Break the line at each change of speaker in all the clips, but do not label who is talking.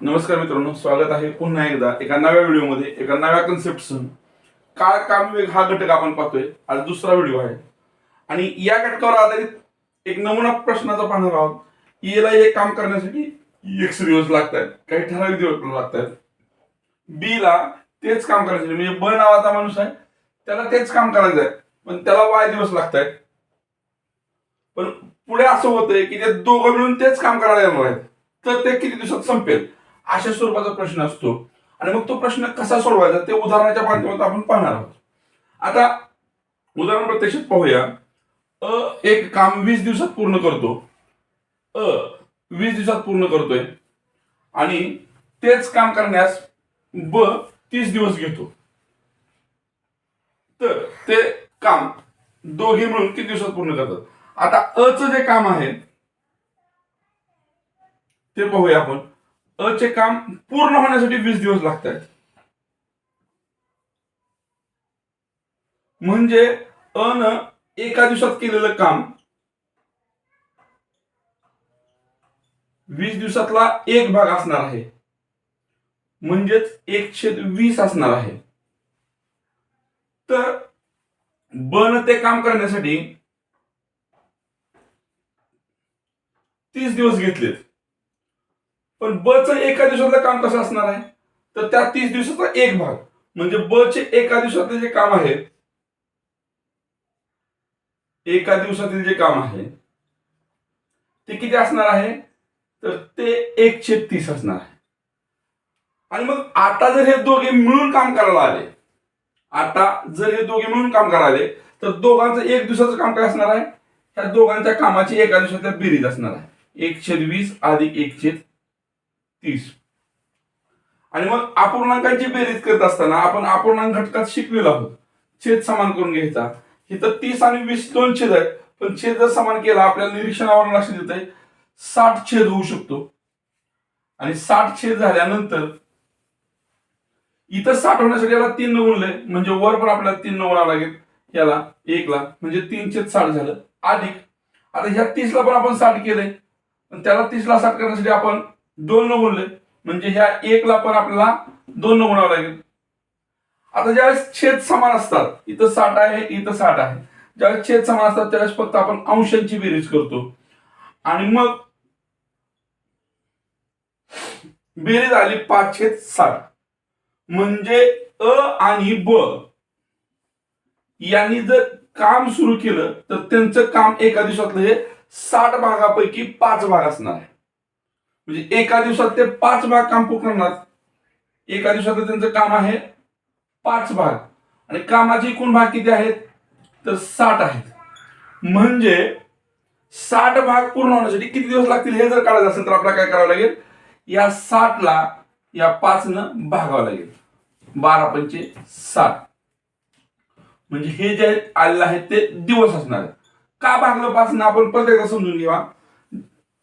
नमस्कार मित्रांनो स्वागत आहे पुन्हा एकदा एका नव्या व्हिडिओमध्ये एका नव्या कन्सेप्टसह काळ वेग हा घटक आपण पाहतोय. आज दुसरा व्हिडिओ आहे. आणि या घटकावर आधारित एक नमुना प्रश्नाचा पाहणार आहोत. एला हे काम करण्यासाठी एक्स दिवस लागतात काही ठराविक दिवस लागतात आहेत बी ला तेच काम करण्यासाठी म्हणजे ब नावाचा माणूस आहे. त्याला तेच काम करायचं आहे पण त्याला वाय दिवस लागतायत. पण पुढे असं होतंय की ते दोघं मिळून तेच काम करायला येणार आहेत. तर ते किती दिवसात संपेल? अशा स्वरूपाचा प्रश्न असतो. आणि मग तो प्रश्न कसा सोडवायचा ते उदाहरणाच्या माध्यमातून आपण पाहणार आहोत. आता उदाहरण प्रत्यक्षात पाहूया. अ एक काम वीस दिवसात पूर्ण करतो. अ वीस दिवसात पूर्ण करतोय. आणि तेच काम करण्यास ब तीस दिवस घेतो. तर ते काम दोघे मिळून किती दिवसात पूर्ण करतात? आता अचं जे काम आहे ते पाहूया आपण. अ चे काम पूर्ण होण्यासाठी वीस दिवस लागत आहेत म्हणजे अ न एका दिवसात केलेलं काम वीस दिवसातला एक भाग असणार आहे. म्हणजेच एक छेद वीस असणार आहे. तर बन ते काम करण्यासाठी तीस दिवस घेतलेत. पण ब च एका दिवसातलं काम कसं असणार आहे? तर त्या तीस दिवसाचा एक भाग. म्हणजे ब चे एका दिवसातले जे काम आहे एका दिवसातील जे काम आहे ते किती असणार आहे? तर ते एकशे तीस असणार आहे. आणि मग आता जर हे दोघे मिळून काम करायला आले आता जर हे दोघे मिळून काम करायला आले तर दोघांचं एक दिवसाचं काम काय असणार आहे? ह्या दोघांच्या कामाची एका दिवसातल्या बेरीज असणार आहे. एकशे वीस अधिक एकशे तीस. आणि मग अपूर्णांकांची बेरीज करत असताना आपण अपूर्णांक घटकात शिकलेलो आहोत. छेद समान करून घ्यायचा. इथं तीस आणि वीस दोन छेद आहेत. पण छेद जर समान केला आपल्याला निरीक्षणावर लक्ष देत आहे साठ छेद होऊ शकतो. आणि साठ छेद झाल्यानंतर इथं साठ होण्यासाठी याला तीन न गुणले म्हणजे वर पण आपल्याला तीन न गुणावं लागेल. याला एकला म्हणजे तीन छेद साठ झालं. अधिक. आता ह्या तीसला पण आपण साठ केलंय. पण त्याला तीसला साठ करण्यासाठी आपण दोन न गुणले. म्हणजे ह्या एकला पण आपल्याला दोन न गुणावं लागेल. आता ज्यावेळेस छेद समान असतात इथं साठ आहे इथं साठ आहे. ज्यावेळेस छेद समान असतात त्यावेळेस फक्त आपण अंशांची बेरीज करतो. आणि मग बेरीज आली पाच छेद साठ. म्हणजे अ आणि ब यांनी जर काम सुरू केलं तर त्यांचं काम एका दिवसातलं हे साठ भागापैकी पाच भाग असणार आहे. म्हणजे एका दिवसात ते पाच भाग काम पूर्ण करणार. एका दिवसात त्यांचं काम आहे पाच भाग. आणि कामाचे एकूण भाग किती आहेत? तर साठ आहेत. म्हणजे साठ भाग पूर्ण होण्यासाठी किती दिवस लागतील हे जर काढायचं असेल तर आपल्याला काय करावं लागेल? या साठला या पाचनं भागावं लागेल. बारा पंचे साठ म्हणजे हे जे आलेलं आहे ते दिवस असणार का भागलं पाच आपण प्रत्येकदा समजून घेवा.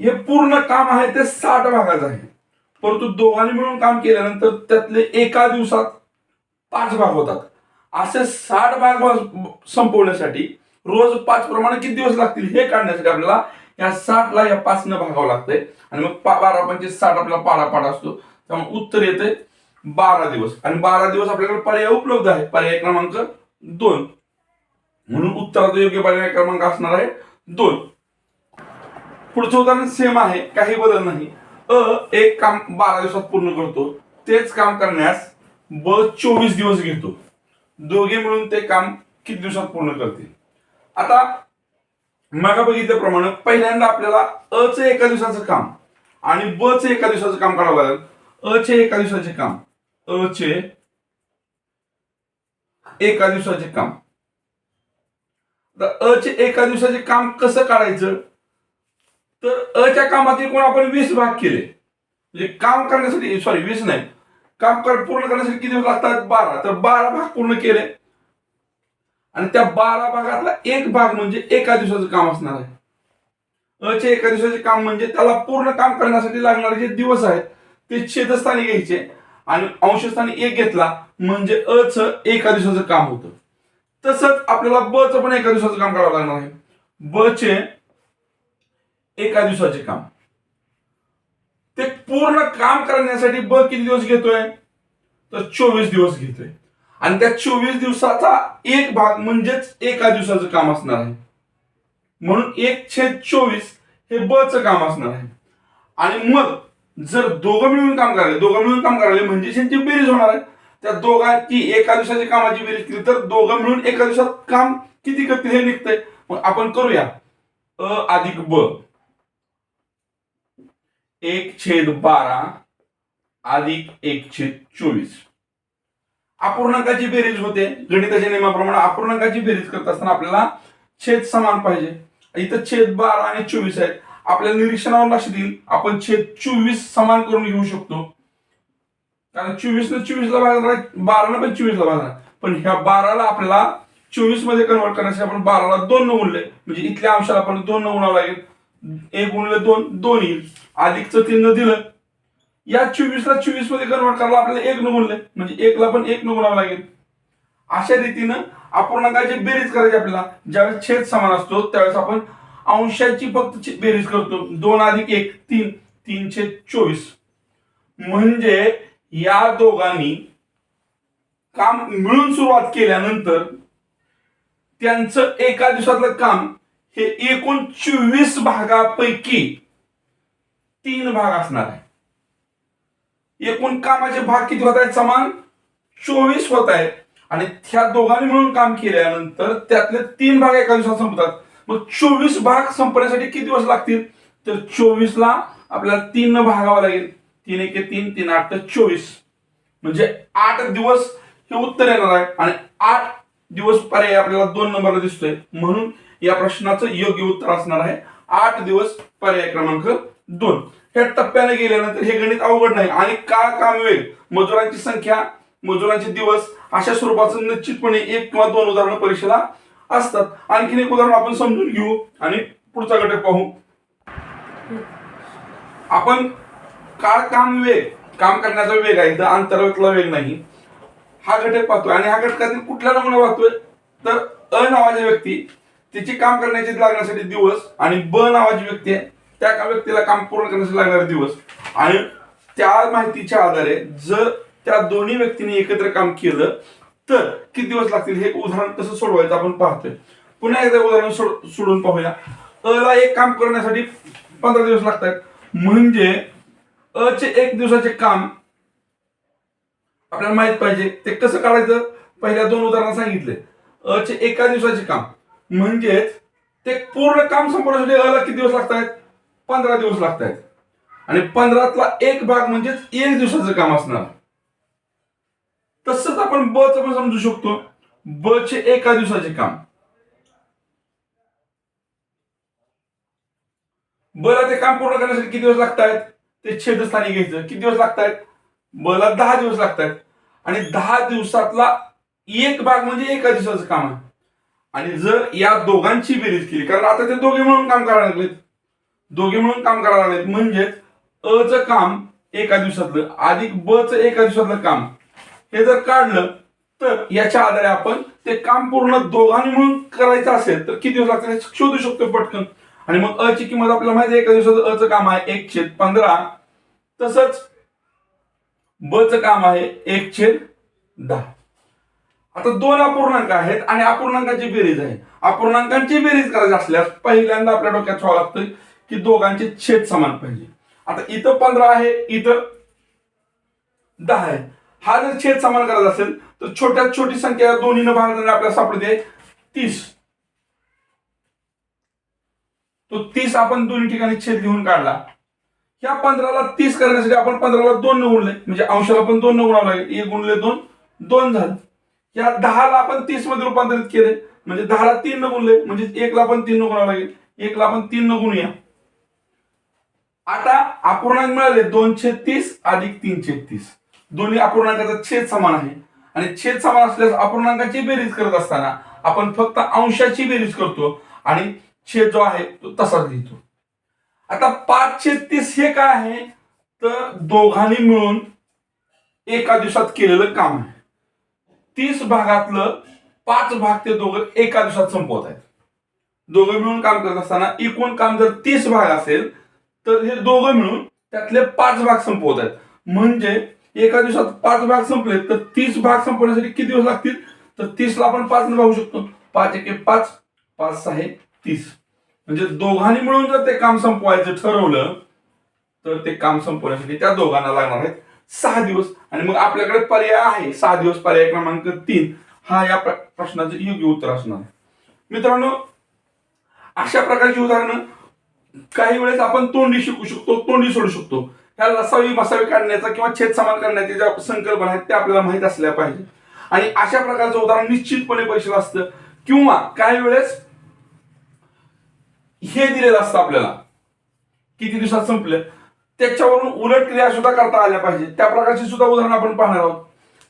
हे पूर्ण काम आहे ते साठ भागाचं आहे. परंतु दोघांनी मिळून काम केल्यानंतर त्यातले एका दिवसात पाच भाग होतात. असे साठ भाग संपवण्यासाठी रोज पाच प्रमाणे किती दिवस लागतील हे काढण्यासाठी आपल्याला या साठला या पाच न भागावं लागतंय. आणि मग बारा पंचे साठ आपला पाडा पाडा असतो. त्यामुळे उत्तर येते बारा दिवस. आणि बारा दिवस आपल्याकडे पर्याय उपलब्ध आहे. पर्याय क्रमांक दोन. म्हणून उत्तराचा योग्य पर्याय क्रमांक असणार आहे दोन. पुढचं उदाहरण सेम आहे काही बदल नाही. अ एक काम बारा दिवसात पूर्ण करतो. तेच काम करण्यास ब चोवीस दिवस घेतो. दोघे मिळून ते काम किती दिवसात पूर्ण करतील? आता मागा बघितल्याप्रमाणे पहिल्यांदा आपल्याला अ चे एका दिवसाचं काम आणि ब चे एका दिवसाचं काम करावं लागेल. अ चे एका दिवसाचे काम. अ चे एका दिवसाचे काम. अ चे एका दिवसाचे काम कसं काढायचं? तर अ च्या कोण आपण वीस भाग केले. म्हणजे काम करण्यासाठी सॉरी वीस नाही. काम कर पूर्ण करण्यासाठी किती दिवस लागतात? बारा. तर बारा भाग पूर्ण केले. आणि त्या बारा भागातला एक भाग म्हणजे एका दिवसाचं काम असणार आहे. अ एका दिवसाचे काम म्हणजे त्याला पूर्ण काम करण्यासाठी लागणारे जे दिवस आहेत ते छेदस्थानी घ्यायचे. आणि अंशस्थानी एक घेतला म्हणजे अ च एका दिवसाचं काम होतं. तसंच आपल्याला बचं पण एका दिवसाचं काम करावं लागणार आहे. ब चे एका दिवसाचे काम. ते पूर्ण काम करण्यासाठी ब किती दिवस घेतोय? तर चोवीस दिवस घेतोय. आणि त्या चोवीस दिवसाचा एक भाग म्हणजेच एका दिवसाचं काम असणार आहे. म्हणून एक छेद चोवीस हे ब काम असणार आहे. आणि मग जर दोघं मिळून काम करायला दोघं मिळून काम करायला म्हणजे त्यांची बेरीज होणार आहे. त्या दोघांची एका दिवसाची कामाची बेरीज केली तर दोघं मिळून एका दिवसात काम किती करतील हे निघतंय. मग आपण करूया. अ अधिक ब. एक छेद बारा अधिक एक छेद चोवीस. अपूर्णांकाची बेरीज होते. गणिताच्या नियमाप्रमाणे अपूर्णांकाची बेरीज करत असताना आपल्याला छेद समान पाहिजे. इथं छेद बारा आणि चोवीस आहेत. आपल्या निरीक्षणावर लक्ष देईल. आपण छेद चोवीस समान करून घेऊ शकतो. कारण चोवीस न चोवीसला भागणार बाराला पण चोवीसला भागणार पण ह्या बाराला आपल्याला चोवीसमध्ये कन्वर्ट करण्यासाठी आपण बाराला दोन न गुणले म्हणजे इथल्या अंशाला आपण दोन न गुणावं लागेल. एक गुणले दोन दोन येईल. अधिकचं तीन दिलं. या चोवीसला चोवीसमध्ये कन्वर्ट करायला आपल्याला एक न गुणले म्हणजे एकला पण एक न गुणावं लागेल. अशा रीतीनं अपूर्णांकाची बेरीज करायची आपल्याला. ज्यावेळेस छेद समान असतो त्यावेळेस आपण अंशाची फक्त बेरीज करतो. दोन अधिक एक तीन. तीन छेद चोवीस. म्हणजे या दोघांनी काम मिळून सुरुवात केल्यानंतर त्यांचं एका दिवसातलं काम हे एकूण चोवीस भागापैकी तीन भाग असणार आहे. एकूण कामाचे भाग किती होत आहेत समान? चोवीस होत आहेत आणि त्या दोघांनी मिळून काम केल्यानंतर त्यातले तीन भाग एका दिवसात संपतात. मग चोवीस भाग संपण्यासाठी किती दिवस लागतील? तर चोवीस ला आपल्याला तीन भागावं लागेल. तीन एक तीन तीन आठ तर चोवीस. म्हणजे आठ दिवस हे उत्तर येणार आहे. आणि आठ दिवस पर्याय आपल्याला दोन नंबरला दिसतोय. म्हणून या प्रश्नाचं योग्य उत्तर असणार आहे. आठ दिवस पर्याय क्रमांक दोन. ह्या टप्प्याने गेल्यानंतर हे गणित अवघड नाही. आणि काळ काम वेळ? मजुरांची संख्या मजुरांचे दिवस अशा स्वरूपाचं निश्चितपणे एक किंवा दोन उदाहरणं परीक्षेला असतात. आणखीन एक उदाहरण आपण समजून घेऊ आणि पुढचा घटक पाहू. आपण काळ काम वेग काम करण्याचा वेग आहे. इथं अंतरातला वेग नाही. हा घटक पाहतोय. आणि हा घटकातील कुठला नमुना पाहतोय तर अ नावाची व्यक्ती तिची काम करण्याची लागण्यासाठी दिवस आणि ब नावाची व्यक्ती आहे. त्या का व्यक्तीला काम पूर्ण करण्यासाठी लागणारे दिवस. आणि त्या माहितीच्या आधारे जर त्या दोन्ही व्यक्तींनी एकत्र काम केलं तर किती दिवस लागतील हे उदाहरण कसं सोडवायचं आपण पाहतोय. पुन्हा एकदा उदाहरण सोडून पाहूया. अ ला एक काम करण्यासाठी पंधरा दिवस लागतात. म्हणजे अ चे एक दिवसाचे काम आपल्याला माहीत पाहिजे. ते कसं काढायचं? पहिल्या दोन उदाहरण सांगितले. अ चे एका दिवसाचे काम. म्हणजेच ते पूर्ण काम संपवण्यासाठी अ किती दिवस लागतायत? पंधरा दिवस लागतायत. आणि पंधरातला एक भाग म्हणजेच एक दिवसाचं काम असणार. तसंच आपण ब च पण समजू शकतो. ब चे एका दिवसाचे काम. बला ते काम पूर्ण करण्यासाठी किती दिवस लागत आहेत ते छेदस्थानी घ्यायचं. किती दिवस लागतायत? बला दहा दिवस लागतायत. आणि दहा दिवसातला एक भाग म्हणजे एका दिवसाचं काम आहे. आणि जर या दोघांची बेरीज केली कारण आता ते दोघे मिळून काम करायला लागलेत. दोघे मिळून काम करायला लागलेत. म्हणजेच अ च काम एका दिवसातलं अधिक ब च एका दिवसातलं काम. हे जर काढलं तर याच्या आधारे आपण ते काम पूर्ण दोघांनी मिळून करायचं असेल तर किती दिवस लागतात शोधू शकतो पटकन. आणि मग अ ची किंमत आपल्याला माहिती एका दिवसाचं अ च काम आहे एक छेद पंधरा. तसंच ब च काम आहे एक छेद दहा. आता दोन अपूर्णांक आहेत आणि अपूर्णांकाची बेरीज आहे. अपूर्णांकांची बेरीज करायची असल्यास पहिल्यांदा आपल्या डोक्यात ठेवावं लागतं की दोघांचे छेद समान पाहिजे. आता इथं पंधरा आहे इथं दहा आहे. हा जर छेद समान करायचा असेल तर छोट्यात छोटी संख्या दोन्हीनं भागाने आपल्याला सापडते तीस. तो तीस आपण दोन्ही ठिकाणी छेद घेऊन काढला. ह्या पंधराला तीस करण्यासाठी आपण पंधराला दोन न गुणले. म्हणजे अंशाला पण दोन न गुणावं लागेल. एक गुणले दोन दोन झालं. या दहाला आपण तीसमध्ये रूपांतरित केले. म्हणजे दहाला तीन न गुणले म्हणजे एकला पण तीन न गुणावं लागेल. एकला पण तीन न गुणूया. आता अपूर्णांक मिळाले दोनशे तीस अधिक तीनशे तीस. दोन्ही अपूर्णांकाचा छेद समान आहे. आणि छेद समान असल्यास अपूर्णांकाची बेरीज करत असताना आपण फक्त अंशाची बेरीज करतो आणि छेद जो आहे तो तसाच लिहितो. आता पाचशे तीस हे काय आहे? तर दोघांनी मिळून एका दिवसात केलेलं काम आहे. तीस भागातलं पाच भाग ते दोघं एका दिवसात संपवत आहेत. दोघं मिळून काम करत असताना एकूण काम जर तीस भाग असेल तर हे दोघं मिळून त्यातले पाच भाग संपवत आहेत. म्हणजे एका दिवसात पाच भाग संपले तर तीस भाग संपवण्यासाठी किती दिवस लागतील? तर तीसला आपण पाच भागू शकतो. पाच एके पाच पाच सहा तीस. म्हणजे दोघांनी मिळून जर ते काम संपवायचं ठरवलं तर ते काम संपवण्यासाठी त्या दोघांना लागणार आहेत सहा दिवस. आणि मग आपल्याकडे पर्याय आहे. सहा दिवस पर्याय क्रमांक तीन. हा या प्रश्नाचं योग्य उत्तर असणार. मित्रांनो अशा प्रकारची उदाहरणं काही वेळेस आपण तोंडी शिकू शकतो तोंडी सोडू शकतो. ह्या लसावी मसावी काढण्याचा किंवा छेद समान करण्याच्या ज्या संकल्पना आहेत त्या आपल्याला माहीत असल्या पाहिजे. आणि अशा प्रकारचं उदाहरण निश्चितपणे परीक्षेला असतं. किंवा काही वेळेस हे दिलेलं असतं आपल्याला. किती दिवसात संपलं? त्याच्यावरून उलट क्रिया सुद्धा करता आल्या पाहिजे. त्या प्रकारची सुद्धा उदाहरण आपण पाहणार आहोत.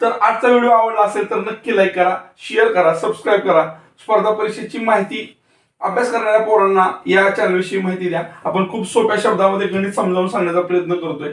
तर आजचा व्हिडिओ आवडला असेल तर नक्की लाईक करा शेअर करा सबस्क्राईब करा. स्पर्धा परीक्षेची माहिती अभ्यास करणाऱ्या पोरांना या चॅनलविषयी माहिती द्या. आपण खूप सोप्या शब्दामध्ये गणित समजावून सांगण्याचा प्रयत्न करतोय.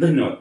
धन्यवाद.